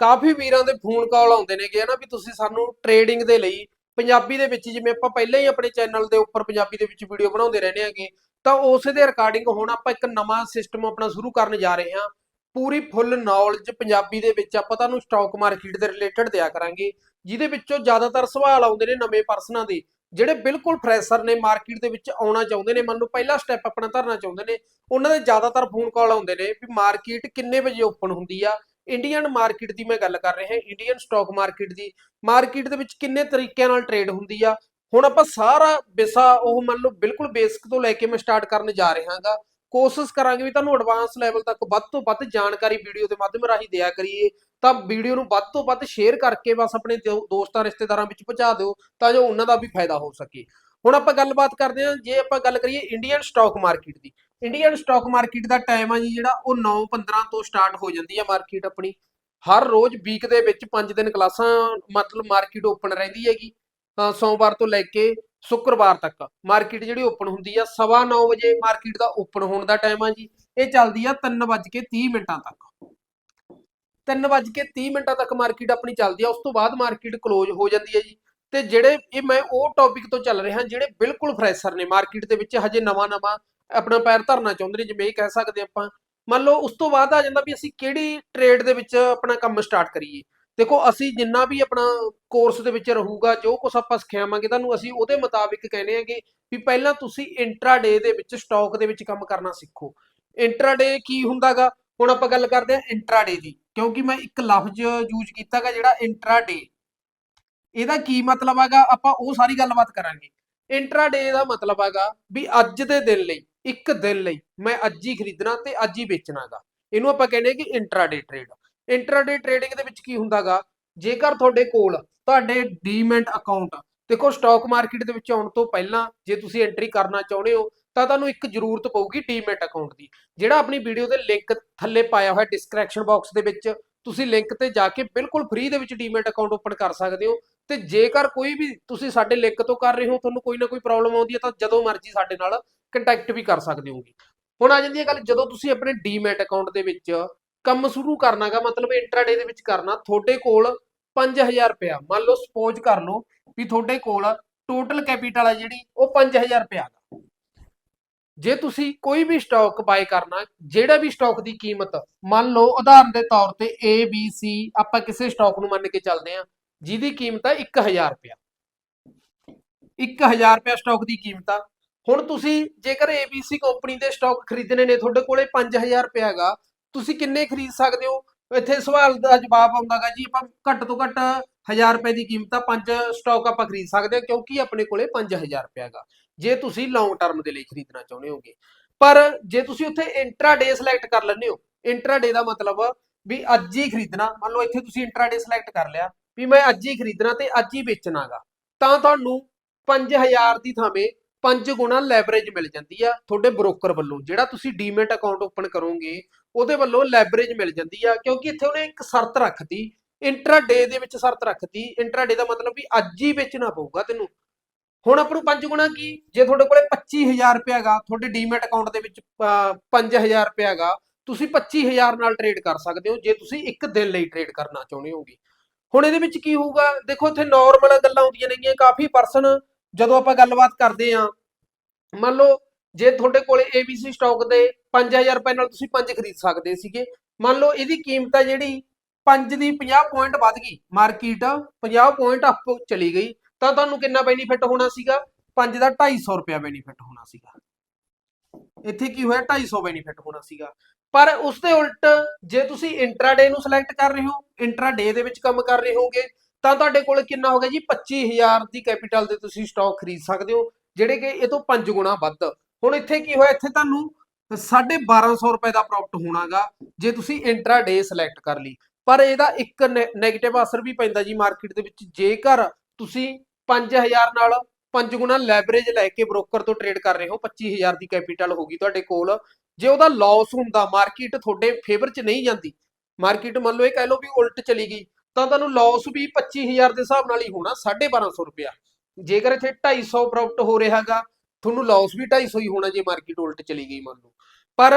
ਕਾਫੀ ਵੀਰਾਂ ਦੇ phone call ਆਉਂਦੇ ਨੇਗੇ ਨਾ, ਵੀ ਤੁਸੀਂ ਸਾਨੂੰ ਟ੍ਰੇਡਿੰਗ ਦੇ ਲਈ ਪੰਜਾਬੀ ਦੇ ਵਿੱਚ, ਜਿਵੇਂ ਆਪਾਂ ਪਹਿਲਾਂ ਹੀ ਆਪਣੇ ਚੈਨਲ ਦੇ ਉੱਪਰ ਪੰਜਾਬੀ ਦੇ ਵਿੱਚ ਵੀਡੀਓ ਬਣਾਉਂਦੇ ਰਹਿੰਦੇ ਆਂਗੇ ਤਾਂ ਉਸੇ ਦੇ ਰਿਕਾਰਡਿੰਗ ਹੁਣ ਆਪਾਂ ਇੱਕ ਨਵਾਂ ਸਿਸਟਮ ਆਪਣਾ ਸ਼ੁਰੂ ਕਰਨ ਜਾ ਰਹੇ ਹਾਂ। ਪੂਰੀ ਫੁੱਲ ਨੌਲੇਜ ਪੰਜਾਬੀ ਦੇ ਵਿੱਚ ਆਪਾਂ ਤੁਹਾਨੂੰ ਸਟਾਕ ਮਾਰਕੀਟ ਦੇ ਰਿਲੇਟਡ ਦਿਆ ਕਰਾਂਗੇ, ਜਿਹਦੇ ਵਿੱਚੋਂ ਜ਼ਿਆਦਾਤਰ ਸਵਾਲ ਆਉਂਦੇ ਨੇ ਨਵੇਂ ਪਰਸਨਾਂ ਦੇ, ਜਿਹੜੇ ਬਿਲਕੁਲ ਫਰੈਸ਼ਰ ਨੇ ਮਾਰਕੀਟ ਦੇ ਵਿੱਚ ਆਉਣਾ ਚਾਹੁੰਦੇ ਨੇ, ਮੰਨ ਲਓ ਪਹਿਲਾ ਸਟੈਪ ਆਪਣਾ ਧਰਨਾ ਚਾਹੁੰਦੇ ਨੇ, ਉਹਨਾਂ ਦੇ ਜ਼ਿਆਦਾਤਰ ਫੋਨ ਕਾਲ ਆਉਂਦੇ ਨੇ ਵੀ ਮਾਰਕੀਟ ਕਿੰਨੇ ਵਜੇ ਓਪਨ ਹੁੰਦੀ ਆ ਇੰਡੀਅਨ ਮਾਰਕੀਟ ਦੀ ਮੈਂ ਗੱਲ ਕਰ ਰਿਹਾ ਇੰਡੀਅਨ ਸਟਾਕ ਮਾਰਕੀਟ ਦੀ ਮਾਰਕੀਟ ਦੇ ਵਿੱਚ ਕਿੰਨੇ ਤਰੀਕਿਆਂ ਨਾਲ ਟ੍ਰੇਡ ਹੁੰਦੀ ਆ? ਹੁਣ ਆਪਾਂ ਸਾਰਾ ਵਿਸ਼ਾ ਉਹ ਮੰਨ ਲਓ ਬਿਲਕੁਲ ਬੇਸਿਕ ਤੋਂ ਲੈ ਕੇ ਮੈਂ ਸਟਾਰਟ ਕਰਨ ਜਾ ਰਿਹਾ ਹਾਂਗਾ ਕੋਸ਼ਿਸ਼ ਕਰਾਂਗੇ ਵੀ ਤੁਹਾਨੂੰ ਐਡਵਾਂਸ ਲੈਵਲ ਤੱਕ ਵੱਧ ਤੋਂ ਵੱਧ ਜਾਣਕਾਰੀ ਵੀਡੀਓ ਦੇ ਮਾਧਿਅਮ ਰਾਹੀਂ ਦਿਆ ਕਰੀਏ। ਤਾਂ ਵੀਡੀਓ ਨੂੰ ਵੱਧ ਤੋਂ ਵੱਧ ਸ਼ੇਅਰ ਕਰਕੇ ਬਸ ਆਪਣੇ ਦੋ- ਦੋਸਤਾਂ, ਰਿਸ਼ਤੇਦਾਰਾਂ ਵਿੱਚ ਪਹੁੰਚਾ ਦਿਓ ਤਾਂ ਜੋ ਉਹਨਾਂ ਦਾ ਵੀ ਫਾਇਦਾ ਹੋ ਸਕੇ। ਹੁਣ ਆਪਾਂ ਗੱਲਬਾਤ ਕਰਦੇ ਹਾਂ, ਜੇ ਆਪਾਂ ਗੱਲ ਕਰੀਏ ਇੰਡੀਅਨ ਸਟਾਕ ਮਾਰਕੀਟ ਦੀ ਇੰਡੀਅਨ ਸਟਾਕ ਮਾਰਕੀਟ ਦਾ ਟਾਈਮ ਆ ਜੀ ਜਿਹੜਾ, ਉਹ 9-15 ਤੋਂ ਸਟਾਰਟ ਹੋ ਜਾਂਦੀ ਆ ਮਾਰਕੀਟ ਆਪਣੀ। ਹਰ ਰੋਜ਼ ਵੀਕ ਦੇ ਵਿੱਚ 5 ਦਿਨ ਕਲਾਸਾਂ ਮਤਲਬ ਮਾਰਕੀਟ ਓਪਨ ਰਹਿੰਦੀ ਹੈਗੀ। ਅਹ ਸੋਮਵਾਰ ਤੋਂ ਲੈ ਕੇ ਸ਼ੁੱਕਰਵਾਰ ਤੱਕ ਮਾਰਕੀਟ ਜਿਹੜੀ ਓਪਨ ਹੁੰਦੀ ਆ, ਸਵਾ 9 ਵਜੇ ਮਾਰਕੀਟ ਦਾ ਓਪਨ ਹੋਣ ਦਾ ਟਾਈਮ ਆ ਜੀ। ਇਹ ਚੱਲਦੀ ਆ 3:30 ਮਿੰਟਾਂ ਤੱਕ। 3:30 ਮਿੰਟਾਂ ਤੱਕ ਮਾਰਕੀਟ ਆਪਣੀ ਚੱਲਦੀ ਆ, ਉਸ ਤੋਂ ਬਾਅਦ ਮਾਰਕੀਟ ਕਲੋਜ਼ ਹੋ ਜਾਂਦੀ ਹੈ ਜੀ। ਤੇ ਜਿਹੜੇ ਇਹ ਮੈਂ ਉਹ ਟੌਪਿਕ ਤੋਂ ਚੱਲ ਰਿਹਾ, ਜਿਹੜੇ ਬਿਲਕੁਲ ਫਰੈਸ਼ਰ ਨੇ ਮਾਰਕੀਟ ਦੇ ਵਿੱਚ, ਹਜੇ ਨਵਾਂ-ਨਵਾਂ ਆਪਣਾ ਪੈਰ ਧਰਨਾ ਚਾਹੁੰਦੇ ਨੇ, ਜਿਵੇਂ ਇਹ ਕਹਿ ਸਕਦੇ ਆਪਾਂ। ਮੰਨ ਲਓ, ਉਸ ਤੋਂ ਬਾਅਦ ਆ ਜਾਂਦਾ ਵੀ ਅਸੀਂ ਕਿਹੜੀ ਟ੍ਰੇਡ ਦੇ ਵਿੱਚ ਆਪਣਾ ਕੰਮ ਸਟਾਰਟ ਕਰੀਏ। ਦੇਖੋ, ਅਸੀਂ ਜਿੰਨਾ ਵੀ ਆਪਣਾ ਕੋਰਸ ਦੇ ਵਿੱਚ ਰਹੂਗਾ, ਜੋ ਕੁਝ ਆਪਾਂ ਸਿਖਾਵਾਂਗੇ ਤੁਹਾਨੂੰ ਅਸੀਂ ਉਹਦੇ ਮੁਤਾਬਿਕ ਕਹਿੰਦੇ ਆਂਗੇ ਵੀ ਪਹਿਲਾਂ ਤੁਸੀਂ ਇੰਟਰਾਡੇ ਦੇ ਵਿੱਚ ਸਟਾਕ ਦੇ ਵਿੱਚ ਕੰਮ ਕਰਨਾ ਸਿੱਖੋ। ਇੰਟਰਾਡੇ ਕੀ ਹੁੰਦਾਗਾ? ਹੁਣ ਆਪਾਂ ਗੱਲ ਕਰਦੇ ਹਾਂ ਇੰਟਰਾਡੇ ਦੀ, ਕਿਉਂਕਿ ਮੈਂ ਇੱਕ ਲਫ਼ਜ਼ ਯੂਜ਼ ਕੀਤਾਗਾ ਜਿਹੜਾ ਇੰਟਰਾਡੇ ਇਹਦਾ ਕੀ ਮਤਲਬ ਹੈਗਾ ਆਪਾਂ ਉਹ ਸਾਰੀ ਗੱਲਬਾਤ ਕਰਾਂਗੇ। ਇੰਟਰਾਡੇ ਦਾ ਮਤਲਬ ਹੈਗਾ ਵੀ ਅੱਜ ਦੇ ਦਿਨ ਲਈ ਇੱਕ ਦਿਨ ਲਈ ਮੈਂ ਅੱਜ ਹੀ ਖਰੀਦਣਾ ਤੇ ਅੱਜ ਹੀ ਵੇਚਣਾਗਾ। ਇਹਨੂੰ ਆਪਾਂ ਕਹਿੰਦੇ ਕਿ ਇੰਟਰਾਡੇ ਟ੍ਰੇਡ ਇੰਟਰਾਡੇ ਟ੍ਰੇਡਿੰਗ ਦੇ ਵਿੱਚ ਕੀ ਹੁੰਦਾਗਾ? ਜੇਕਰ ਤੁਹਾਡੇ ਕੋਲ ਤੁਹਾਡੇ ਡੀਮੈਂਟ ਅਕਾਊਂਟ ਦੇਖੋ ਸਟਾਕ ਮਾਰਕੀਟ ਦੇ ਵਿੱਚ ਆਉਣ ਤੋਂ ਪਹਿਲਾਂ ਜੇ ਤੁਸੀਂ ਐਂਟਰੀ ਕਰਨਾ ਚਾਹੁੰਦੇ ਹੋ, ਤਾਂ ਤੁਹਾਨੂੰ ਇੱਕ ਜ਼ਰੂਰਤ ਪਊਗੀ ਡੀਮੈਟ ਅਕਾਊਂਟ ਦੀ। ਜਿਹੜਾ ਆਪਣੀ ਵੀਡੀਓ ਦੇ ਲਿੰਕ ਥੱਲੇ ਪਾਇਆ ਹੋਇਆ ਡਿਸਕ੍ਰਿਪਸ਼ਨ ਬਾਕਸ ਦੇ ਵਿੱਚ, ਤੁਸੀਂ ਲਿੰਕ ਤੇ ਜਾ ਕੇ ਬਿਲਕੁਲ ਫ੍ਰੀ ਦੇ ਵਿੱਚ ਡੀਮੈਂਟ ਅਕਾਊਂਟ ਓਪਨ ਕਰ ਸਕਦੇ ਹੋ। ਤੇ ਜੇਕਰ ਕੋਈ ਵੀ ਤੁਸੀਂ ਸਾਡੇ ਲਿੰਕ ਤੋਂ ਕਰ ਰਹੇ ਹੋ, ਤੁਹਾਨੂੰ ਕੋਈ ਨਾ ਕੋਈ ਪ੍ਰੋਬਲਮ ਆਉਂਦੀ ਹੈ, ਤਾਂ ਜਦੋਂ ਮਰਜ਼ੀ ਸਾਡੇ ਨਾਲ ਕੰਟੈਕਟ ਵੀ ਕਰ ਸਕਦੇ ਹੋਗੇ। ਹੁਣ ਆ ਜਾਂਦੀ ਹੈ ਗੱਲ, ਜਦੋਂ ਤੁਸੀਂ ਆਪਣੇ ਡੀਮੈਟ ਅਕਾਊਂਟ ਦੇ ਵਿੱਚ ਕੰਮ ਸ਼ੁਰੂ ਕਰਨਾਗਾ ਮਤਲਬ ਇੰਟਰਾਡੇ ਦੇ ਵਿੱਚ ਕਰਨਾ, ਤੁਹਾਡੇ ਕੋਲ 5000 ਰੁਪਇਆ, ਮੰਨ ਲਓ ਸਪੋਜ਼ ਕਰ ਲਓ ਵੀ ਤੁਹਾਡੇ ਕੋਲ ਟੋਟਲ ਕੈਪੀਟਲ ਆ ਜਿਹੜੀ, ਉਹ 5000 ਰੁਪਇਆ ਦਾ ਜੇ ਤੁਸੀਂ ਕੋਈ ਵੀ ਸਟਾਕ ਬਾਏ ਕਰਨਾ, ਜਿਹੜਾ ਵੀ ਸਟਾਕ ਦੀ ਕੀਮਤ, ਮੰਨ ਲਓ ਉਦਾਹਰਨ ਦੇ ਤੌਰ ਤੇ A, B, C, ਆਪਾਂ ਕਿਸੇ ਸਟਾਕ ਨੂੰ ਮੰਨ ਕੇ ਚੱਲਦੇ ਹਾਂ, ਜਿਹਦੀ ਕੀਮਤ ਹੈ 1000 ਰੁਪਇਆ। 1000 ਰੁਪਇਆ ਸਟਾਕ ਦੀ ਕੀਮਤ ਆ ਹੁਣ ਤੁਸੀਂ ਜੇਕਰ ABC ਕੰਪਨੀ ਦੇ ਸਟਾਕ ਖਰੀਦਣੇ ਨੇ, ਤੁਹਾਡੇ ਕੋਲੇ 5000 ਰੁਪਇਆ ਹੈਗਾ, ਤੁਸੀਂ ਕਿੰਨੇ ਖਰੀਦ ਸਕਦੇ ਹੋ? ਇੱਥੇ ਸਵਾਲ ਦਾ ਜਵਾਬ ਆਉਂਦਾਗਾ ਜੀ, ਆਪਾਂ ਘੱਟ ਤੋਂ ਘੱਟ 1000 ਰੁਪਏ ਦੀ ਕੀਮਤ ਆ, ਪੰਜ ਸਟਾਕ ਆਪਾਂ ਖਰੀਦ ਸਕਦੇ ਹਾਂ, ਕਿਉਂਕਿ ਆਪਣੇ ਕੋਲੇ 5000 ਰੁਪਇਆ ਹੈਗਾ। ਜੇ ਤੁਸੀਂ ਲੌਂਗ ਟਰਮ ਦੇ ਲਈ ਖਰੀਦਣਾ ਚਾਹੁੰਦੇ ਹੋਗੇ। ਪਰ ਜੇ ਤੁਸੀਂ ਉੱਥੇ ਇੰਟਰਾਡੇ ਸਿਲੈਕਟ ਕਰ ਲੈਂਦੇ ਹੋ ਇੰਟਰਾਡੇ ਦਾ ਮਤਲਬ ਵੀ ਅੱਜ ਹੀ ਖਰੀਦਣਾ, ਮੰਨ ਲਓ ਇੱਥੇ ਤੁਸੀਂ ਇੰਟਰਾਡੇ ਸਿਲੈਕਟ ਕਰ ਲਿਆ, ਵੀ ਮੈਂ ਅੱਜ ਹੀ ਖਰੀਦਣਾ ਤੇ ਅੱਜ ਹੀ ਵੇਚਣਾਗਾ, ਤਾਂ ਤੁਹਾਨੂੰ 5000 ਦੀ ਥਾਵੇਂ 5 ਗੁਣਾ ਲੈਵਰੇਜ ਮਿਲ ਜਾਂਦੀ ਆ ਤੁਹਾਡੇ ਬ੍ਰੋਕਰ ਵੱਲੋਂ, ਜਿਹੜਾ ਤੁਸੀਂ ਡੀਮੈਟ ਅਕਾਊਂਟ ਓਪਨ ਕਰੋਗੇ, ਉਹਦੇ ਵੱਲੋਂ ਲੈਵਰੇਜ ਮਿਲ ਜਾਂਦੀ ਆ, ਕਿਉਂਕਿ ਇੱਥੇ ਉਹਨੇ ਇੱਕ ਸ਼ਰਤ ਰੱਖਤੀ ਇੰਟਰਾਡੇ ਦੇ ਵਿੱਚ ਸ਼ਰਤ ਰੱਖਤੀ ਇੰਟਰਾਡੇ ਦਾ ਮਤਲਬ ਵੀ ਅੱਜ ਹੀ ਵੇਚਣਾ ਪਊਗਾ ਤੈਨੂੰ। ਹੁਣ ਆਪਾਂ ਨੂੰ 5 ਗੁਣਾ ਕੀ? ਜੇ ਤੁਹਾਡੇ ਕੋਲੇ 25000 ਰੁਪਇਆ ਹੈਗਾ, ਤੁਹਾਡੇ ਡੀਮੈਟ ਅਕਾਊਂਟ ਦੇ ਵਿੱਚ 5000 ਰੁਪਇਆ ਹੈਗਾ, ਤੁਸੀਂ 25000 ਨਾਲ ਟ੍ਰੇਡ ਕਰ ਸਕਦੇ ਹੋ, ਜੇ ਤੁਸੀਂ ਇੱਕ ਦਿਨ ਲਈ ਟ੍ਰੇਡ ਕਰਨਾ ਚਾਹੁੰਦੇ ਹੋਗੇ। ਹੁਣ ਇਹਦੇ ਵਿੱਚ ਕੀ ਹੋਊਗਾ? ਦੇਖੋ, ਇੱਥੇ ਨਾਰਮਲ ਗੱਲਾਂ ਹੁੰਦੀਆਂ ਨੇਗੀਆਂ, ਕਾਫੀ ਪਰਸਨ ਜਦੋਂ ਆਪਾਂ ਗੱਲਬਾਤ ਕਰਦੇ ਆ ਮੰਨ ਲਓ ਜੇ ਤੁਹਾਡੇ ਕੋਲੇ ABC ਸਟਾਕ ਦੇ 5000 ਰੁਪਏ ਨਾਲ ਤੁਸੀਂ 5 ਖਰੀਦ ਸਕਦੇ ਸੀਗੇ, ਮੰਨ ਲਓ ਇਹਦੀ ਕੀਮਤ ਆ ਜਿਹੜੀ 5 ਦੀ 50 ਪੁਆਇੰਟ ਵੱਧ ਗਈ ਮਾਰਕੀਟ 50 ਪੁਆਇੰਟ ਅਪ ਚਲੀ ਗਈ, ਤਾਂ ਤੁਹਾਨੂੰ ਕਿੰਨਾ ਬੈਨੀਫਿਟ ਹੋਣਾ ਸੀਗਾ? 5 ਦਾ 250 ਰੁਪਿਆ ਬੈਨੀਫਿਟ ਹੋਣਾ ਸੀਗਾ। ਇੱਥੇ ਕੀ ਹੋਇਆ? 250 ਬੈਨੀਫਿਟ ਹੋਣਾ ਸੀਗਾ। ਪਰ ਉਸ ਦੇ ਉਲਟ ਜੇ ਤੁਸੀਂ ਇੰਟਰਾਡੇ ਨੂੰ ਸਿਲੈਕਟ ਕਰ ਰਹੇ ਹੋ ਇੰਟਰਾਡੇ ਦੇ ਵਿੱਚ ਕੰਮ ਕਰ ਰਹੇ ਹੋਗੇ ਤਾਂ ਤੁਹਾਡੇ ਕੋਲ ਕਿੰਨਾ ਹੋ ਗਿਆ ਜੀ? 25000 ਦੀ ਕੈਪੀਟਲ ਦੇ ਤੁਸੀਂ ਸਟਾਕ ਖਰੀਦ ਸਕਦੇ ਹੋ, ਜਿਹੜੇ ਕਿ ਇਹ ਤੋਂ 5 ਗੁਣਾ ਵੱਧ। ਹੁਣ ਇੱਥੇ ਕੀ ਹੋਇਆ? ਇੱਥੇ ਤੁਹਾਨੂੰ 1250 ਰੁਪਏ ਦਾ ਪ੍ਰੋਫਿਟ ਹੋਣਾਗਾ, ਜੇ ਤੁਸੀਂ ਇੰਟਰਾਡੇ ਸਿਲੈਕਟ ਕਰ ਲਈ। ਪਰ ਇਹਦਾ ਇੱਕ 네ਗੇਟਿਵ ਅਸਰ ਵੀ ਪੈਂਦਾ ਜੀ ਮਾਰਕੀਟ ਦੇ ਵਿੱਚ। ਜੇਕਰ ਤੁਸੀਂ 5000 ਨਾਲ 5 ਗੁਣਾ ਲੈਵਰੇਜ ਲੈ ਕੇ ਬ੍ਰੋਕਰ ਤੋਂ ਟ੍ਰੇਡ ਕਰ ਰਹੇ ਹੋ 25000 ਦੀ ਕੈਪੀਟਲ ਹੋਗੀ ਤੁਹਾਡੇ ਕੋਲ, ਜੇ ਉਹਦਾ ਲਾਸ ਹੁੰਦਾ ਮਾਰਕੀਟ ਤੁਹਾਡੇ ਫੇਵਰ 'ਚ ਨਹੀਂ ਜਾਂਦੀ। ਮਾਰਕੀਟ ਮੰਨ ਲਓ ਇਹ ਕਹਿ ਲਓ ਵੀ ਉਲਟ ਚਲੀ ਗਈ। ਤਾਂ ਤੁਹਾਨੂੰ ਲਾਸ ਵੀ 25000 ਦੇ ਹਿਸਾਬ ਨਾਲ ਹੀ ਹੋਣਾ 1250 ਰੁਪਿਆ ਜੇਕਰ ਇੱਥੇ 250 ਪ੍ਰੋਫਿਟ ਹੋ ਰਿਹਾਗਾ ਤੁਹਾਨੂੰ ਲਾਸ ਵੀ 250 ਹੀ ਹੋਣਾ ਜੇ ਮਾਰਕੀਟ ਉਲਟ ਚਲੀ ਗਈ ਮੰਨ ਲਓ। ਪਰ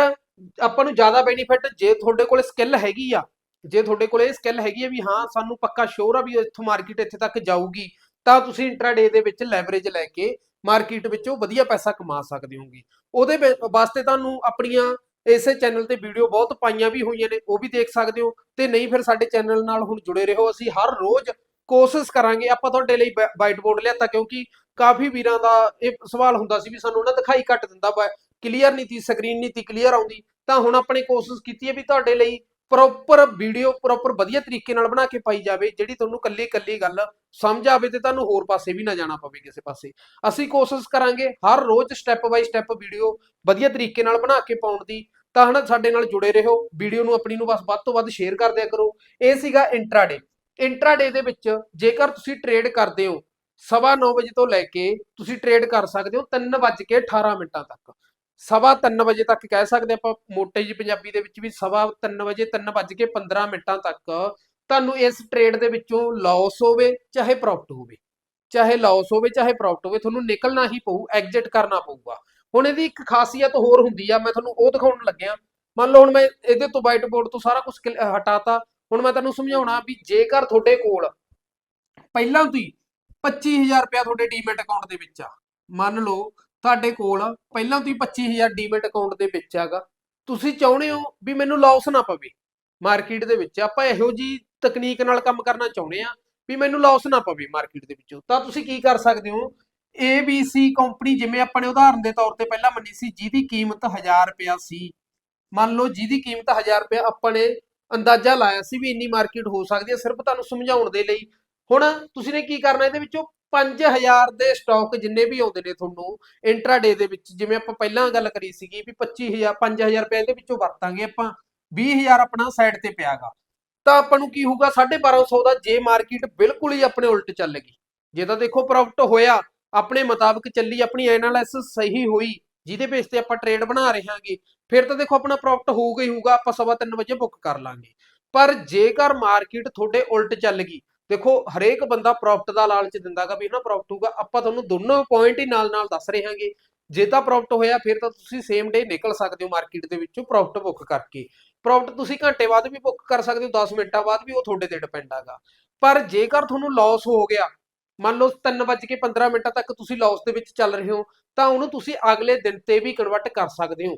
ਆਪਾਂ ਨੂੰ ਜ਼ਿਆਦਾ ਬੈਨੀਫਿਟ ਜੇ ਤੁਹਾਡੇ ਕੋਲ ਸਕਿੱਲ ਹੈਗੀ ਆ, ਜੇ ਤੁਹਾਡੇ ਕੋਲ ਇਹ ਸਕਿੱਲ ਹੈਗੀ ਆ ਵੀ ਹਾਂ, ਸਾਨੂੰ ਪੱਕਾ ਸ਼ੋਰ ਆ ਵੀ ਇੱਥੋਂ ਮਾਰਕੀਟ ਇੱਥੇ ਤੱਕ ਜਾਊਗੀ, ਤਾਂ ਤੁਸੀਂ ਇੰਟਰਾਡੇ ਦੇ ਵਿੱਚ ਲੈਵਰੇਜ ਲੈ ਕੇ ਮਾਰਕੀਟ ਵਿੱਚੋਂ ਵਧੀਆ ਪੈਸਾ ਕਮਾ ਸਕਦੇ ਹੋਗੇ। ਉਹਦੇ ਵਾਸਤੇ ਤੁਹਾਨੂੰ ਆਪਣੀਆਂ ਇਸੇ ਚੈਨਲ ਤੇ ਵੀਡੀਓ ਬਹੁਤ ਪਾਈਆਂ ਵੀ ਹੋਈਆਂ ਨੇ, ਉਹ ਵੀ ਦੇਖ ਸਕਦੇ ਹੋ। ਤੇ ਨਹੀਂ ਫਿਰ ਸਾਡੇ ਚੈਨਲ ਨਾਲ ਹੁਣ ਜੁੜੇ ਰਹੋ, ਅਸੀਂ ਹਰ ਰੋਜ਼ ਕੋਸ਼ਿਸ਼ ਕਰਾਂਗੇ ਆਪਾਂ ਤੁਹਾਡੇ ਲਈ ਵਾਈਟ ਬੋਰਡ ਲਿਆਤਾ, ਕਿਉਂਕਿ ਕਾਫੀ ਵੀਰਾਂ ਦਾ ਇਹ ਸਵਾਲ ਹੁੰਦਾ ਸੀ ਵੀ ਸਾਨੂੰ ਨਾ ਦਿਖਾਈ ਘੱਟ ਦਿੰਦਾ ਕਲੀਅਰ ਨਹੀਂ ਤੀ ਸਕਰੀਨ ਨਹੀਂ ਤੀ ਕਲੀਅਰ ਆਉਂਦੀ। ਤਾਂ ਹੁਣ ਆਪਣੇ ਕੋਸ਼ਿਸ਼ ਕੀਤੀ ਹੈ ਵੀ ਤੁਹਾਡੇ ਲਈ ਪ੍ਰੋਪਰ ਵੀਡੀਓ ਪ੍ਰੋਪਰ ਵਧੀਆ ਤਰੀਕੇ ਨਾਲ ਬਣਾ ਕੇ ਪਾਈ ਜਾਵੇ, ਜਿਹੜੀ ਤੁਹਾਨੂੰ ਕੱਲੀ ਕੱਲੀ ਗੱਲ ਸਮਝ ਆਵੇ ਤੇ ਤੁਹਾਨੂੰ ਹੋਰ ਪਾਸੇ ਵੀ ਨਾ ਜਾਣਾ ਪਵੇ ਕਿਸੇ ਪਾਸੇ। ਅਸੀਂ ਕੋਸ਼ਿਸ਼ ਕਰਾਂਗੇ ਹਰ ਰੋਜ਼ ਸਟੈਪ ਬਾਈ ਸਟੈਪ ਵੀਡੀਓ ਵਧੀਆ ਤਰੀਕੇ ਨਾਲ ਬਣਾ ਕੇ ਪਾਉਣ ਦੀ। ਤਾਂ ਹਨਾ ਸਾਡੇ ਨਾਲ ਜੁੜੇ ਰਹੋ ਵੀਡੀਓ ਨੂੰ ਆਪਣੀ ਨੂੰ ਬਸ ਵੱਧ ਤੋਂ ਵੱਧ ਸ਼ੇਅਰ ਕਰ ਦਿਆ ਕਰੋ। ਇਹ ਸੀਗਾ ਇੰਟਰਾਡੇ ਇੰਟਰਾਡੇ ਦੇ ਵਿੱਚ ਜੇਕਰ ਤੁਸੀਂ ਟ੍ਰੇਡ ਕਰਦੇ ਹੋ, ਸਵਾ 9 ਵਜੇ ਤੋਂ ਲੈ ਕੇ ਤੁਸੀਂ ਟ੍ਰੇਡ ਕਰ ਸਕਦੇ ਹੋ 3:18 ਮਿੰਟਾਂ ਤੱਕ। ਸਵਾ 3 ਵਜੇ ਤੱਕ ਕਹਿ ਸਕਦੇ ਆਪਾਂ ਮੋਟੇ ਜੀ ਪੰਜਾਬੀ ਦੇ ਵਿੱਚ ਵੀ ਸਵਾ 3 ਵਜੇ 3:15 ਮਿੰਟਾਂ ਤੱਕ ਤੁਹਾਨੂੰ ਇਸ ਟ੍ਰੇਡ ਦੇ ਵਿੱਚੋਂ ਲਾਸ ਹੋਵੇ, ਚਾਹੇ ਪ੍ਰੋਫਿਟ ਹੋਵੇ, ਚਾਹੇ ਲਾਸ ਹੋਵੇ, ਚਾਹੇ ਪ੍ਰੋਫਿਟ ਹੋਵੇ, ਤੁਹਾਨੂੰ ਨਿਕਲਣਾ ਹੀ ਪਊ ਐਗਜ਼ਿਟ ਕਰਨਾ ਪਊਗਾ। ਹੁਣ ਇਹਦੀ ਇੱਕ ਖਾਸੀਅਤ ਹੋਰ ਹੁੰਦੀ ਆ, ਮੈਂ ਤੁਹਾਨੂੰ ਉਹ ਦਿਖਾਉਣ ਲੱਗਿਆ। ਮੰਨ ਲਓ ਹੁਣ ਮੈਂ ਇਹਦੇ ਤੋਂ ਵਾਈਟ ਬੋਰਡ ਤੋਂ ਸਾਰਾ ਕੁਝ ਹਟਾਤਾ, ਹੁਣ ਮੈਂ ਤੁਹਾਨੂੰ ਸਮਝਾਉਣਾ ਵੀ ਜੇਕਰ ਤੁਹਾਡੇ ਕੋਲ ਪਹਿਲਾਂ ਤੋਂ ਹੀ 25000 ਰੁਪਇਆ ਤੁਹਾਡੇ ਡੀਮੈਟ ਅਕਾਊਂਟ ਦੇ ਵਿੱਚ ਆ, ਮੰਨ ਲਓ ਤੁਹਾਡੇ ਕੋਲ ਪਹਿਲਾਂ ਤੋਂ 25000 ਡੀਮੈਟ ਅਕਾਊਂਟ ਦੇ ਵਿੱਚ ਹੈਗਾ। ਤੁਸੀਂ ਚਾਹੁੰਦੇ ਹੋ ਵੀ ਮੈਨੂੰ ਲਾਸ ਨਾ ਪਵੇ ਮਾਰਕੀਟ ਦੇ ਵਿੱਚ। ਆਪਾਂ ਇਹੋ ਜੀ ਤਕਨੀਕ ਨਾਲ ਕੰਮ ਕਰਨਾ ਚਾਹੁੰਦੇ ਆ ਵੀ ਮੈਨੂੰ ਲਾਸ ਨਾ ਪਵੇ ਮਾਰਕੀਟ ਦੇ ਵਿੱਚੋਂ। ਤਾਂ ਤੁਸੀਂ ਕੀ ਕਰ ਸਕਦੇ ਹੋ? ABC ਕੰਪਨੀ ਜਿਵੇਂ ਆਪਾਂ ਨੇ ਉਦਾਹਰਨ ਦੇ ਤੌਰ ਤੇ ਪਹਿਲਾਂ ਮੰਨੀ ਸੀ, ਜਿਹਦੀ ਕੀਮਤ 1000 ਰੁਪਇਆ ਸੀ। ਮੰਨ ਲਓ ਜਿਹਦੀ ਕੀਮਤ 1000 ਰੁਪਇਆ ਆਪਾਂ ਨੇ ਅੰਦਾਜ਼ਾ ਲਾਇਆ ਸੀ ਵੀ ਇੰਨੀ ਮਾਰਕੀਟ ਹੋ ਸਕਦੀ ਹੈ ਸਿਰਫ ਤੁਹਾਨੂੰ ਸਮਝਾਉਣ ਦੇ ਲਈ। ਹੁਣ ਤੁਸੀਂ ਨੇ ਕੀ ਕਰਨਾ ਇਹਦੇ ਵਿੱਚੋਂ? 5000 ਦੇ ਸਟਾਕ ਜਿੰਨੇ ਵੀ ਆਉਂਦੇ ਨੇ ਤੁਹਾਨੂੰ ਇੰਟਰਾਡੇ ਦੇ ਵਿੱਚ, ਜਿਵੇਂ ਆਪਾਂ ਪਹਿਲਾਂ ਗੱਲ ਕਰੀ ਸੀਗੀ ਵੀ 25000 5000 ਰੁਪਏ ਇਹਦੇ ਵਿੱਚੋਂ ਵਰਤਾਂਗੇ ਆਪਾਂ 20000 ਆਪਣਾ ਸਾਈਡ ਤੇ ਪਿਆਗਾ। ਤਾਂ ਆਪਾਂ ਨੂੰ ਕੀ ਹੋਊਗਾ 1250 ਦਾ ਜੇ ਮਾਰਕੀਟ ਬਿਲਕੁਲ ਹੀ ਆਪਣੇ ਉਲਟ ਚੱਲ ਗਈ। ਜੇ ਤਾਂ ਦੇਖੋ ਪ੍ਰੋਫਿਟ ਹੋਇਆ, ਆਪਣੇ ਮੁਤਾਬਕ ਚੱਲੀ, ਆਪਣੀ ਐਨਾਲਿਸਿਸ ਸਹੀ ਹੋਈ, ਜਿਹਦੇ ਬੇਸ ਤੇ ਆਪਾਂ ਟ੍ਰੇਡ ਬਣਾ ਰਹੇ ਹਾਂਗੇ, ਫਿਰ ਤਾਂ ਦੇਖੋ ਆਪਣਾ ਪ੍ਰੋਫਿਟ ਹੋਊਗਾ ਹੀ ਹੋਊਗਾ, ਆਪਾਂ ਸਵਾ 3 ਵਜੇ ਬੁੱਕ ਕਰ ਲਾਂਗੇ। ਪਰ ਜੇਕਰ ਮਾਰਕੀਟ ਤੁਹਾਡੇ ਉਲਟ ਚੱਲ ਗਈ ਦੇਖੋ, ਹਰੇਕ ਬੰਦਾ ਪ੍ਰੋਫਿਟ ਦਾ ਲਾਲਚ ਦਿੰਦਾਗਾ ਵੀ ਹਨਾ ਪ੍ਰੋਫਿਟ ਹੋਊਗਾ। ਆਪਾਂ ਤੁਹਾਨੂੰ ਦੋਨੋਂ ਪੁਆਇੰਟ ਹੀ ਨਾਲ ਨਾਲ ਦੱਸ ਰਹੇ ਹਾਂਗੇ ਜੇ ਤਾਂ ਪ੍ਰੋਫਿਟ ਹੋਇਆ, ਫਿਰ ਤਾਂ ਤੁਸੀਂ ਸੇਮ ਡੇ ਨਿਕਲ ਸਕਦੇ ਹੋ ਮਾਰਕੀਟ ਦੇ ਵਿੱਚੋਂ ਪ੍ਰੋਫਿਟ ਬੁੱਕ ਕਰਕੇ। ਪ੍ਰੋਫਿਟ ਤੁਸੀਂ ਘੰਟੇ ਬਾਅਦ ਵੀ ਬੁੱਕ ਕਰ ਸਕਦੇ ਹੋ 10 ਮਿੰਟਾਂ ਬਾਅਦ ਵੀ ਉਹ ਤੁਹਾਡੇ ਤੇ ਡਿਪੈਂਡ ਹੈਗਾ ਪਰ ਜੇਕਰ ਤੁਹਾਨੂੰ ਲਾਸ ਹੋ ਗਿਆ, ਮੰਨ ਲਓ 3:15 ਮਿੰਟਾਂ ਤੱਕ ਤੁਸੀਂ ਲਾਸ ਦੇ ਵਿੱਚ ਚੱਲ ਰਹੇ ਹੋ, ਤਾਂ ਉਹਨੂੰ ਤੁਸੀਂ ਅਗਲੇ ਦਿਨ ਤੇ ਵੀ ਕਨਵਰਟ ਕਰ ਸਕਦੇ ਹੋ।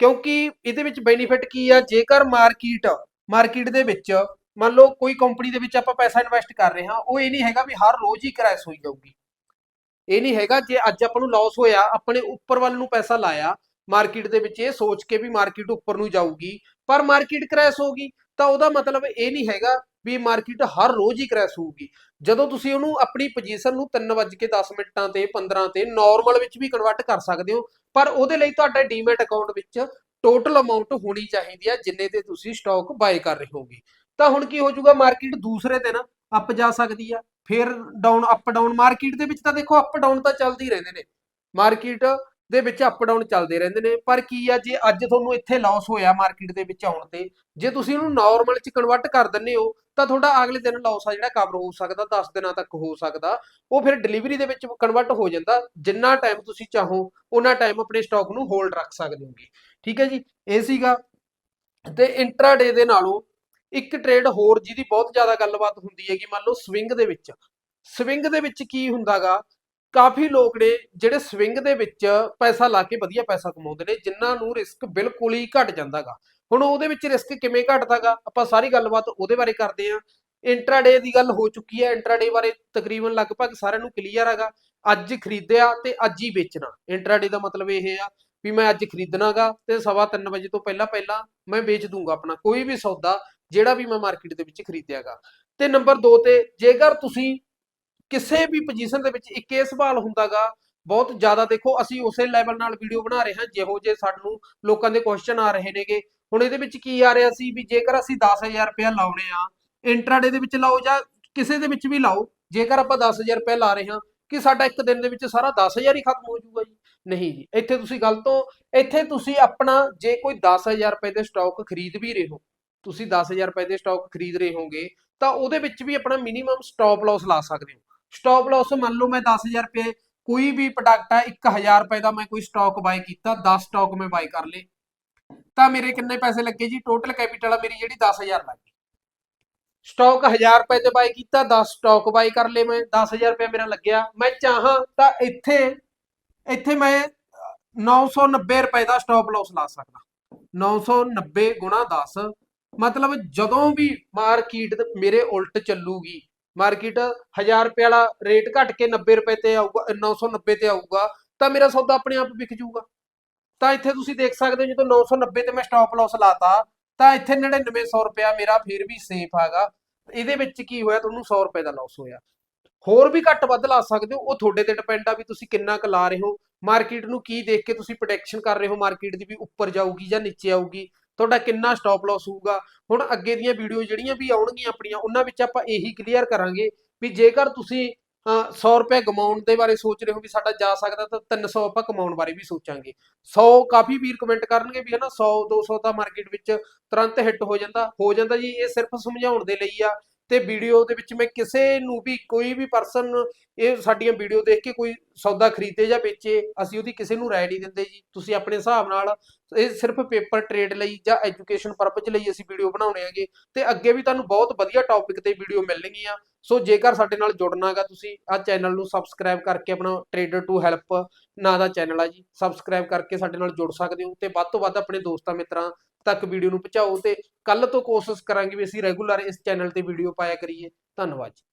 ਕਿਉਂਕਿ ਇਹਦੇ ਵਿੱਚ ਬੈਨੀਫਿਟ ਕੀ ਆ? ਜੇਕਰ ਮਾਰਕੀਟ ਮਾਰਕੀਟ ਦੇ ਵਿੱਚ ਮੰਨ ਲਓ ਕੋਈ ਕੰਪਨੀ ਦੇ ਵਿੱਚ ਆਪਾਂ ਪੈਸਾ ਇਨਵੈਸਟ ਕਰ ਰਹੇ ਹਾਂ, ਉਹ ਇਹ ਨਹੀਂ ਹੈਗਾ ਵੀ ਹਰ ਰੋਜ਼ ਹੀ ਕ੍ਰੈਸ਼ ਹੋਈ ਜਾਊਗੀ। ਇਹ ਨਹੀਂ ਹੈਗਾ ਜੇ ਅੱਜ ਆਪਾਂ ਨੂੰ ਲਾਸ ਹੋਇਆ, ਆਪਣੇ ਉੱਪਰ ਵੱਲ ਨੂੰ ਪੈਸਾ ਲਾਇਆ ਮਾਰਕੀਟ ਦੇ ਵਿੱਚ ਇਹ ਸੋਚ ਕੇ ਵੀ ਮਾਰਕੀਟ ਉੱਪਰ ਨੂੰ ਜਾਊਗੀ, ਪਰ ਮਾਰਕੀਟ ਕ੍ਰੈਸ਼ ਹੋਗੀ ਤਾਂ ਉਹਦਾ ਮਤਲਬ ਇਹ ਨਹੀਂ ਹੈਗਾ ਵੀ ਮਾਰਕੀਟ ਹਰ ਰੋਜ਼ ਹੀ ਕ੍ਰੈਸ਼ ਹੋਊਗੀ। ਜਦੋਂ ਤੁਸੀਂ ਉਹਨੂੰ ਆਪਣੀ ਪੋਜੀਸ਼ਨ ਨੂੰ 3:10 ਮਿੰਟਾਂ ਤੇ 15 ਤੇ ਨਾਰਮਲ ਵਿੱਚ ਵੀ ਕਨਵਰਟ ਕਰ ਸਕਦੇ ਹੋ, ਪਰ ਉਹਦੇ ਲਈ ਤੁਹਾਡਾ ਡੀਮੈਟ ਅਕਾਊਂਟ ਵਿੱਚ ਟੋਟਲ ਅਮਾਉਂਟ ਹੋਣੀ ਚਾਹੀਦੀ ਹੈ, ਜਿੰਨੇ ਤੇ ਤੁਸੀਂ ਸਟਾਕ ਬਾਏ ਕਰ ਰਹੇ ਹੋਗੇ। ਤਾਂ ਹੁਣ ਕੀ ਹੋ ਜਾਊਗਾ? ਮਾਰਕੀਟ ਦੂਸਰੇ ਦਿਨ ਅਪ ਜਾ ਸਕਦੀ ਆ। ਫਿਰ ਡਾਊਨ ਅਪ ਡਾਊਨ ਮਾਰਕੀਟ ਦੇ ਵਿੱਚ ਤਾਂ ਦੇਖੋ ਅਪ ਡਾਊਨ ਤਾਂ ਚੱਲਦੀ ਰਹਿੰਦੇ ਨੇ। ਮਾਰਕੀਟ ਦੇ ਵਿੱਚ ਅਪ ਡਾਊਨ ਚੱਲਦੇ ਰਹਿੰਦੇ ਨੇ। ਪਰ ਕੀ ਆ, ਜੇ ਅੱਜ ਤੁਹਾਨੂੰ ਇੱਥੇ ਲਾਸ ਹੋਇਆ ਮਾਰਕੀਟ ਦੇ ਵਿੱਚ ਆਉਣ ਤੇ, ਜੇ ਤੁਸੀਂ ਇਹਨੂੰ ਨਾਰਮਲ ਚ ਕਨਵਰਟ ਕਰ ਦਿੰਦੇ ਹੋ, ਤਾਂ ਤੁਹਾਡਾ ਅਗਲੇ ਦਿਨ ਲਾਸ ਆ ਜਿਹੜਾ ਕਵਰ ਹੋ ਸਕਦਾ 10 ਦਿਨਾਂ ਤੱਕ ਹੋ ਸਕਦਾ। ਉਹ ਫਿਰ ਡਿਲੀਵਰੀ ਦੇ ਵਿੱਚ ਕਨਵਰਟ ਹੋ ਜਾਂਦਾ। ਜਿੰਨਾ ਟਾਈਮ ਤੁਸੀਂ ਚਾਹੋ ਉਹਨਾਂ ਟਾਈਮ ਆਪਣੇ ਸਟਾਕ ਨੂੰ ਹੋਲਡ ਰੱਖ ਸਕਦੇ ਹੋਗੇ। ਠੀਕ ਹੈ ਜੀ? ਇਹ ਸੀਗਾ। ਤੇ ਇੰਟਰਾਡੇ ਦੇ ਨਾਲੋਂ ਇੱਕ ਟ੍ਰੇਡ ਹੋਰ ਜਿਹਦੀ ਬਹੁਤ ਜ਼ਿਆਦਾ ਗੱਲਬਾਤ ਹੁੰਦੀ ਹੈ ਕਿ ਮੰਨ ਲਓ ਸਵਿੰਗ ਦੇ ਵਿੱਚ। ਸਵਿੰਗ ਦੇ ਵਿੱਚ ਕੀ ਹੁੰਦਾਗਾ? ਕਾਫੀ ਲੋਕ ਨੇ ਜਿਹੜੇ ਸਵਿੰਗ ਦੇ ਵਿੱਚ ਪੈਸਾ ਲਾ ਕੇ ਵਧੀਆ ਪੈਸਾ ਕਮਾਉਂਦੇ ਨੇ, ਜਿਨ੍ਹਾਂ ਨੂੰ ਰਿਸਕ ਬਿਲਕੁਲ ਹੀ ਘਟ ਜਾਂਦਾਗਾ। ਹੁਣ ਉਹਦੇ ਵਿੱਚ ਰਿਸਕ ਕਿਵੇਂ ਘਟਦਾਗਾ? ਆਪਾਂ ਸਾਰੀ ਗੱਲਬਾਤ ਉਹਦੇ ਬਾਰੇ ਕਰਦੇ ਆਂ ਇੰਟਰਾਡੇ ਦੀ ਗੱਲ ਹੋ ਚੁੱਕੀ ਹੈ। ਇੰਟਰਾਡੇ ਬਾਰੇ ਤਕਰੀਬਨ ਲਗਭਗ ਸਾਰਿਆਂ ਨੂੰ ਕਲੀਅਰ ਹੈਗਾ। ਅੱਜ ਖਰੀਦਿਆ ਤੇ ਅੱਜ ਹੀ ਵੇਚਣਾ। ਇੰਟਰਾਡੇ ਦਾ ਮਤਲਬ ਇਹ ਆ ਵੀ ਮੈਂ ਅੱਜ ਖਰੀਦਣਾਗਾ ਤੇ ਸਵਾ 3 ਵਜੇ ਤੋਂ ਪਹਿਲਾਂ ਪਹਿਲਾਂ ਮੈਂ ਵੇਚ ਦੂੰਗਾ ਆਪਣਾ। ਕੋਈ ਵੀ ਸੌਦਾ ਜਿਹੜਾ ਵੀ ਮੈਂ ਮਾਰਕੀਟ ਦੇ ਵਿੱਚ ਖਰੀਦਿਆਗਾ। ਤੇ ਨੰਬਰ 2 ਤੇ ਜੇਕਰ ਤੁਸੀਂ ਕਿਸੇ ਵੀ ਪੋਜੀਸ਼ਨ ਦੇ ਵਿੱਚ ਇੱਕ ਇਹ ਸਵਾਲ ਹੁੰਦਾਗਾ, ਬਹੁਤ ਜ਼ਿਆਦਾ ਦੇਖੋ, ਅਸੀਂ ਉਸੇ ਲੈਵਲ ਨਾਲ ਵੀਡੀਓ ਬਣਾ ਰਹੇ ਹਾਂ, ਜਿਹੋ ਜੇ ਸਾਨੂੰ ਲੋਕਾਂ ਦੇ ਕੁਐਸਚਨ ਆ ਰਹੇ ਨੇਗੇ। ਹੁਣ ਇਹਦੇ ਵਿੱਚ ਕੀ ਆ ਰਿਹਾ ਸੀ ਵੀ ਜੇਕਰ ਅਸੀਂ 10000 ਰੁਪਏ ਲਾਉਣੇ ਆ ਇੰਟਰਾਡੇ ਦੇ ਵਿੱਚ ਲਾਓ ਜਾਂ ਕਿਸੇ ਦੇ ਵਿੱਚ ਵੀ ਲਾਓ, ਜੇਕਰ ਆਪਾਂ 10000 ਰੁਪਏ ਲਾ ਰਹੇ ਹਾਂ, ਕਿ ਸਾਡਾ ਇੱਕ ਦਿਨ ਦੇ ਵਿੱਚ ਸਾਰਾ 10000 ਹੀ ਖਤਮ ਹੋ ਜਾਊਗਾ ਜੀ? ਨਹੀਂ ਜੀ, ਇੱਥੇ ਤੁਸੀਂ ਗਲਤ ਹੋ ਇੱਥੇ ਤੁਸੀਂ ਆਪਣਾ ਜੇ ਕੋਈ 10000 ਰੁਪਏ ਦੇ ਸਟਾਕ ਖਰੀਦ ਵੀ ਰਹੇ ਹੋ ਤੁਸੀਂ 10000 ਰੁਪਏ ਦੇ ਸਟਾਕ ਖਰੀਦ ਰਹੇ ਹੋਗੇ ਤਾਂ ਉਹਦੇ ਵਿੱਚ ਵੀ ਆਪਣਾ ਮਿਨੀਮਮ ਸਟਾਪ ਲਾਸ ਲਾ ਸਕਦੇ ਹੋ। ਸਟਾਪ ਲਾਸ ਮੰਨ ਲਓ ਮੈਂ 10000 ਰੁਪਏ, ਕੋਈ ਵੀ ਪ੍ਰੋਡਕਟ ਹੈ 1000 ਰੁਪਏ ਦਾ ਮੈਂ ਕੋਈ ਸਟਾਕ ਬਾਈ ਕੀਤਾ 10 ਸਟਾਕ ਮੈਂ ਬਾਈ ਕਰ ਲੇ ਤਾਂ ਮੇਰੇ ਕਿੰਨੇ ਪੈਸੇ ਲੱਗੇ ਜੀ? ਟੋਟਲ ਕੈਪੀਟਲ ਆ ਮੇਰੀ ਜਿਹੜੀ 10000 ਲੱਗ ਗਈ। ਸਟਾਕ 1000 ਰੁਪਏ ਤੇ ਬਾਈ ਕੀਤਾ 10 ਸਟਾਕ ਬਾਈ ਕਰ ਲਏ ਮੈਂ 10000 ਰੁਪਏ ਮੇਰਾ ਲੱਗਿਆ। ਮੈਂ ਚਾਹਾਂ ਤਾਂ ਇੱਥੇ ਇੱਥੇ ਮੈਂ 990 ਰੁਪਏ ਦਾ ਸਟਾਪ ਲਾਸ ਲਾ ਸਕਦਾ। 990 ਗੁਣਾ 10 ਮਤਲਬ ਜਦੋਂ ਵੀ ਮਾਰਕੀਟ ਮੇਰੇ ਉਲਟ ਚੱਲੂਗੀ, ਮਾਰਕੀਟ 1000 ਰੁਪਏ ਵਾਲਾ ਰੇਟ ਘਟ ਕੇ 90 ਰੁਪਏ ਤੇ ਆਊਗਾ 990 ਤੇ ਆਊਗਾ, ਤਾਂ ਮੇਰਾ ਸੌਦਾ ਆਪਣੇ ਆਪ ਵਿਕ ਜਾਊਗਾ। ਤਾਂ ਇੱਥੇ ਤੁਸੀਂ ਦੇਖ ਸਕਦੇ ਹੋ ਜਦੋਂ 990 ਤੇ ਮੈਂ ਸਟਾਪ ਲਾਸ ਲਾਤਾ, ਤਾਂ ਇੱਥੇ 9900 ਰੁਪਿਆ ਮੇਰਾ ਫਿਰ ਵੀ ਸੇਫ ਹੈਗਾ। ਇਹਦੇ ਵਿੱਚ ਕੀ ਹੋਇਆ, ਤੁਹਾਨੂੰ 100 ਰੁਪਏ ਦਾ ਲਾਸ ਹੋਇਆ। ਹੋਰ ਵੀ ਘੱਟ ਵੱਧ ਲਾ ਸਕਦੇ ਹੋ, ਉਹ ਤੁਹਾਡੇ ਤੇ ਡਿਪੈਂਡ ਆ ਵੀ ਤੁਸੀਂ ਕਿੰਨਾ ਕੁ ਲਾ ਰਹੇ ਹੋ। ਮਾਰਕੀਟ ਨੂੰ ਕੀ ਦੇਖ ਕੇ ਤੁਸੀਂ ਪ੍ਰੋਟੈਕਸ਼ਨ ਕਰ ਰਹੇ ਹੋ, ਮਾਰਕੀਟ ਦੀ ਵੀ ਉੱਪਰ ਜਾਊਗੀ ਜਾਂ ਨੀਚੇ ਆਊਗੀ। ਤੁਹਾਡਾ ਕਿੰਨਾ ਸਟਾਪ ਲਾਸ ਹੋਊਗਾ। ਹੁਣ ਅੱਗੇ ਦੀਆਂ ਵੀਡੀਓ ਜਿਹੜੀਆਂ ਵੀ ਆਉਣਗੀਆਂ ਆਪਣੀਆਂ ਉਹਨਾਂ ਵਿੱਚ ਆਪਾਂ ਇਹੀ ਕਲੀਅਰ ਕਰਾਂਗੇ ਵੀ ਜੇਕਰ ਤੁਸੀਂ ਅਹ, 100 ਰੁਪਏ ਕਮਾਉਣ ਦੇ ਬਾਰੇ ਸੋਚ ਰਹੇ ਹੋ ਵੀ ਸਾਡਾ ਜਾ ਸਕਦਾ ਤਾਂ 300 ਆਪਾਂ ਕਮਾਉਣ ਬਾਰੇ ਵੀ ਸੋਚਾਂਗੇ। 100 ਕਾਫੀ ਵੀਰ ਕਮੈਂਟ ਕਰਨਗੇ ਵੀ ਹਨਾ 100 200 ਤਾਂ ਮਾਰਕੀਟ ਵਿੱਚ ਤੁਰੰਤ ਹਿੱਟ ਹੋ ਜਾਂਦਾ। ਹੋ ਜਾਂਦਾ ਜੀ ਇਹ ਸਿਰਫ ਸਮਝਾਉਣ ਦੇ ਲਈ ਆ। ਤੇ ਵੀਡੀਓ ਦੇ ਵਿੱਚ ਮੈਂ ਕਿਸੇ ਨੂੰ ਵੀ ਕੋਈ ਵੀ ਪਰਸਨ ਇਹ ਸਾਡੀਆਂ ਵੀਡੀਓ ਦੇਖ ਕੇ ਕੋਈ ਸੌਦਾ ਖਰੀਦੇ ਜਾਂ ਵੇਚੇ ਅਸੀਂ ਉਹਦੀ ਕਿਸੇ ਨੂੰ ਰਾਏ ਨਹੀਂ ਦਿੰਦੇ ਜੀ। ਤੁਸੀਂ ਆਪਣੇ ਹਿਸਾਬ ਨਾਲ ਇਹ ਸਿਰਫ ਪੇਪਰ ਟ੍ਰੇਡ ਲਈ ਜਾਂ ਐਜੂਕੇਸ਼ਨ ਪਰਪਸ ਲਈ ਅਸੀਂ ਵੀਡੀਓ ਬਣਾਉਣੇ ਆਗੇ ਤੇ ਅੱਗੇ ਵੀ ਤੁਹਾਨੂੰ ਬਹੁਤ ਵਧੀਆ ਟੌਪਿਕ ਤੇ ਵੀਡੀਓ ਮਿਲਣਗੀਆਂ। ਸੋ ਜੇਕਰ ਸਾਡੇ ਨਾਲ ਜੁੜਨਾਗਾ ਤੁਸੀਂ ਆ ਚੈਨਲ ਨੂੰ ਸਬਸਕ੍ਰਾਈਬ ਕਰਕੇ ਆਪਣਾ ਟ੍ਰੇਡਰ ਟੂ ਹੈਲਪ ਨਾਂ ਦਾ ਚੈਨਲ ਆ ਜੀ ਸਬਸਕ੍ਰਾਈਬ ਕਰਕੇ ਸਾਡੇ ਨਾਲ ਜੁੜ ਸਕਦੇ ਹੋ ਤੇ ਵੱਧ ਤੋਂ ਵੱਧ ਆਪਣੇ ਦੋਸਤਾਂ ਮਿੱਤਰਾਂ ਤੱਕ ਵੀਡੀਓ ਨੂੰ ਪਹੁੰਚਾਓ ਤੇ ਕੱਲ ਤੋਂ ਕੋਸ਼ਿਸ਼ ਕਰਾਂਗੇ ਵੀ ਅਸੀਂ ਰੈਗੂਲਰ ਇਸ ਚੈਨਲ ਤੇ ਵੀਡੀਓ ਪਾਇਆ ਕਰੀਏ। ਧੰਨਵਾਦ ਜੀ।